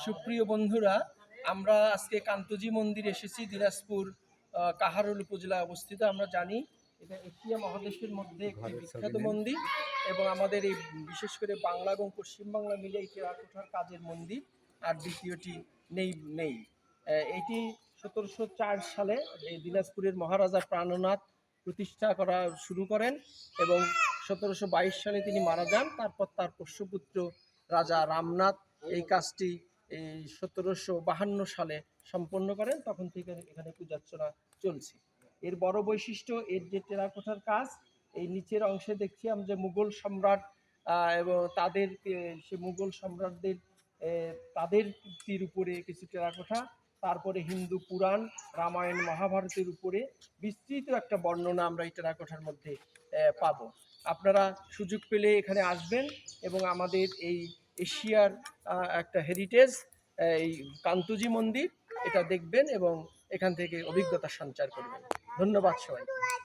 সুপ্রিয় বন্ধুরা আমরা আজকে কান্তজি মন্দির এসেছি দিনাজপুর কাহারোল উপজেলায় অবস্থিত। আমরা জানি এটা এশিয়া মহাদেশের মধ্যে একটি বিখ্যাত মন্দির এবং আমাদের এই বিশেষ করে বাংলা এবং পশ্চিমবাংলা মিলে এই টেরাকোঠার কাজের মন্দির আর দ্বিতীয়টি নেই নেই। এটি সতেরোশো চার সালে এই দিনাজপুরের মহারাজা প্রাণনাথ প্রতিষ্ঠা করা শুরু করেন এবং সতেরোশো বাইশ সালে তিনি মারা যান। তারপর তার পোষ্যপুত্র রাজা রামনাথ এই কাজটি এই সতেরোশো বাহান্ন সালে সম্পন্ন করেন, তখন থেকে এখানে পূজার্চনা চলছে। এর বড় বৈশিষ্ট্য, এর যে টেরাকোঠার কাজ, এই নিচের অংশে দেখছি আমরা যে মুঘল সম্রাট এবং তাদের সে মুঘল সম্রাটদের তাদের কীর্তির উপরে কিছু টেরাকোঠা, তারপরে হিন্দু পুরাণ, রামায়ণ মহাভারতের উপরে বিস্তৃত একটা বর্ণনা আমরা এই টেরাকোঠার মধ্যে পাবো। আপনারা সুযোগ পেলে এখানে আসবেন এবং আমাদের এই এশিয়ার একটা হেরিটেজ এই কান্তুজি মন্দির, এটা দেখবেন এবং এখান থেকে অভিজ্ঞতা সঞ্চার করবেন। ধন্যবাদ সবাই